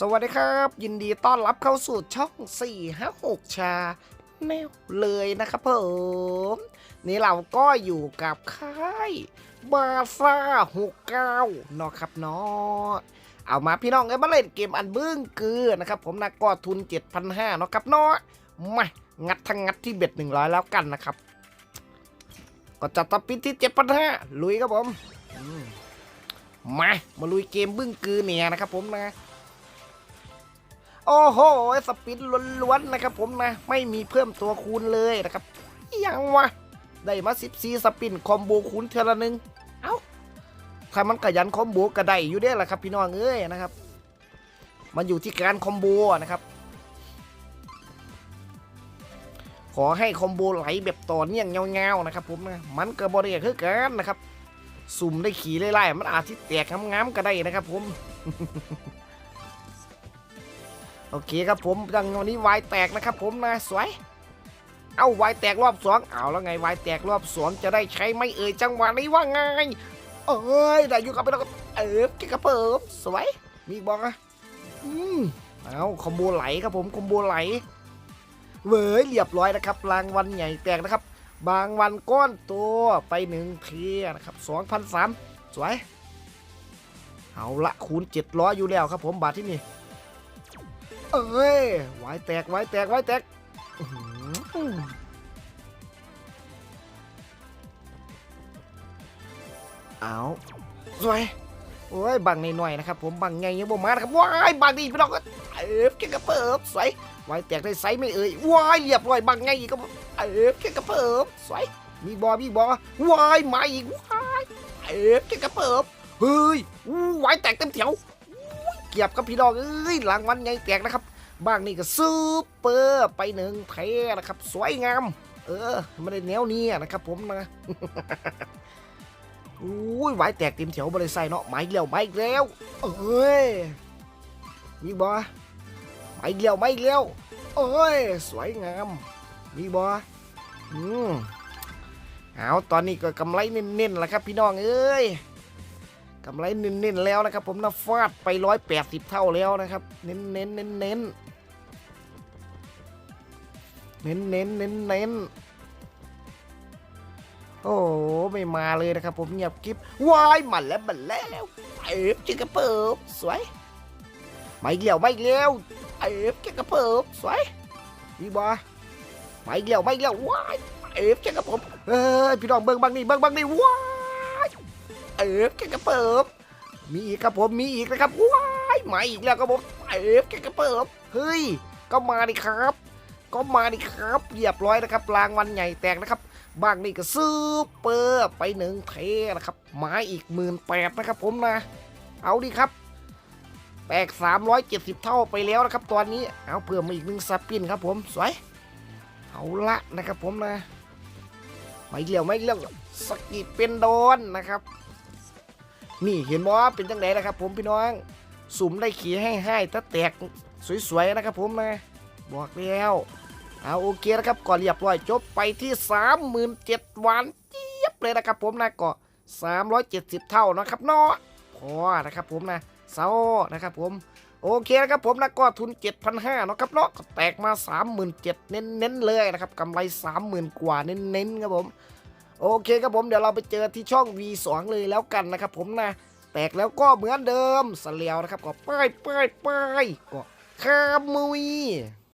สวัสดีครับ ยินดีต้อนรับเข้าสู่ช่อง 4 5 6 ชาแนวเลยนะครับผม นี่เราก็อยู่กับค่ายบาซ่า69เนาะครับเนาะเอามาพี่น้องเอ้มาเล่นเกมอันบึ้งกือนะครับ ผมนะก็ทุน 7,500เนาะครับเนาะมางัดทั้งงัดที่เบ็ด 100 แล้วกันนะครับ ก็จัดตับปิดที่ 7,500ลุยครับผมมมามาลุยเกมบึ้งกือเนี่ยนะครับผมนะ โอ้โหสปินล้วนๆนะครับผมนะ ไม่มีเพิ่มตัวคูณเลยนะครับยังวะ ได้มา14สปินคอมโบคูณเทอละหนึง เอ้าถ้ามันขยันคอมโบก็ได้อยู่ได้แหละครับพี่น้องเอ้ยนะครับ มันอยู่ที่การคอมโบนะครับ ขอให้คอมโบไหลแบบต่อเนื่องเงาๆนะครับผมนะ มันก็บริเคือกันนะครับ สุ่มได้ขี่ไล่ๆมันอาจที่แตกงามๆก็ได้นะครับผม โอเคครับผมดังวันนี้วายแตกนะครับผมนะสวย เอาวายแตกรอบสองเอาแล้วไงวายแตกรอบสองจะได้ใช้ไม่เอ่ยจังหวะนี้ว่าไงเอ้ยได้อยู่กับไปแล้วก็เออกิ๊กกระเปิบสวย มีบอกอะอืมเอาคอมโบไหลครับผมคอมโบไหลเว้ยเรียบร้อยนะครับรางวัลใหญ่แตกนะครับ บางวันก้อนตัวไปหนึ่งเทียนะครับสองพันสามสวย เอาละคูณเจ็ดร้อยอยู่แล้วครับผมบาทที่นี่ เอ้ยวายแตกวายแตกวายแตกเอาสวยโอ้ยบังหน่อยๆนะครับ ผมบังไงยังบ่มานะครับว้ายบังดีพี่น้องก็เอฟแกกระเปิบสวยวายแตกได้ไซส์ไม่เอ่ยว้ายเรียบร้อยบังไงอีกก็เอฟแกกระเปิบสวยมีบอมีบอว้ายมาอีกว้ายเอฟแกกระเปิบเฮ้ยวายแตกเต็มแถวเกียบกับพี่น้องเอ้ยหลังวันไงแตกนะครับ บ้างนี่ก็ซูเปอร์ไปหนึ่งเทนะครับ สวยงาม เออไม่ได้แนวนี้นะครับผมนะอุ้ยไวายแตกเต็มแถวบริใส่เนาะไม้เลี้ยวไม้เลี้ยวเอ้ยมีบอไม้เลี้ยวไม้เลี้ยวเอ้ยสวยงาม มีบออืมเอาตอนนี้ก็กำไรเน้นๆแล้วครับพี่น้องเอ้ย กำไรเน้นๆแล้วนะครับ ผมนะฟาดไปร้อยแปดสิบเท่าแล้วนะครับ เน้นเน้นเน้นเน้นเน้นเน้นเน้นเน้นโอ้ไม่มาเลยนะครับผมเงียบกริบวายมันแล้วมันแล้วเอฟจิกระเปิบสวยไม่เลี้ยวไม่เลี้ยวเอฟจิกระเปิบสวยดีบอไม่เลี้ยวไม่เลี้ยววายเอฟจิกระเปิบเอ้ยพี่น้องเบิ้งบังนี่เบิ้งบังนี่ว้าย เอฟแกกระเปิบมีอีกครับผมมีอีกนะครับว้ายมาอีกแล้วครับผมเอฟแกกระเปิบเฮ้ยก็มาดิครับ ก็มาดิครับเรียบร้อยนะครับรางวัลใหญ่แตกนะครับบางนี่ก็ซื้อเปอร์ไปหนึ่งเทนะครับมาอีกหมื่นแปดนะครับผมนะ เอาดิครับแตก 370 เท่าไปแล้วนะครับ ตอนนี้เอาเพิ่มมาอีกหนึ่งสปินครับผมสวยเอาละนะครับผมนะไม่เลี้ยวไม่เลี้ยวสกิดเป็นโดนนะครับ นี่เห็นบ่เป็นจังไดนะครับ ผมพี่น้องสุ่มได้ขี่ให้ให้ถ้าแตกสวยๆนะครับผมนะบอกแล้วเอาโอเคนะครับก่อนเรียบร้อยจบไปที่ 37,000วันเจี๊ยบเลยนะครับผมนะก็370 เท่านะครับเนาะพอนะครับผมนะเซานะครับผมโอเคนะครับผมนะก็ทุน 7,500เนาะครับเนาะแตกมา 37,000เน้นๆเลยนะครับกำไร 30,000 กว่าเน้นๆครับผม โอเคครับผมเดี๋ยวเราไปเจอที่ช่อง V2 เลยแล้วกันนะครับผมนะ แตกแล้วก็เหมือนเดิมสเลียวนะครับก็ป้ายป้ายป้ายก็คามุย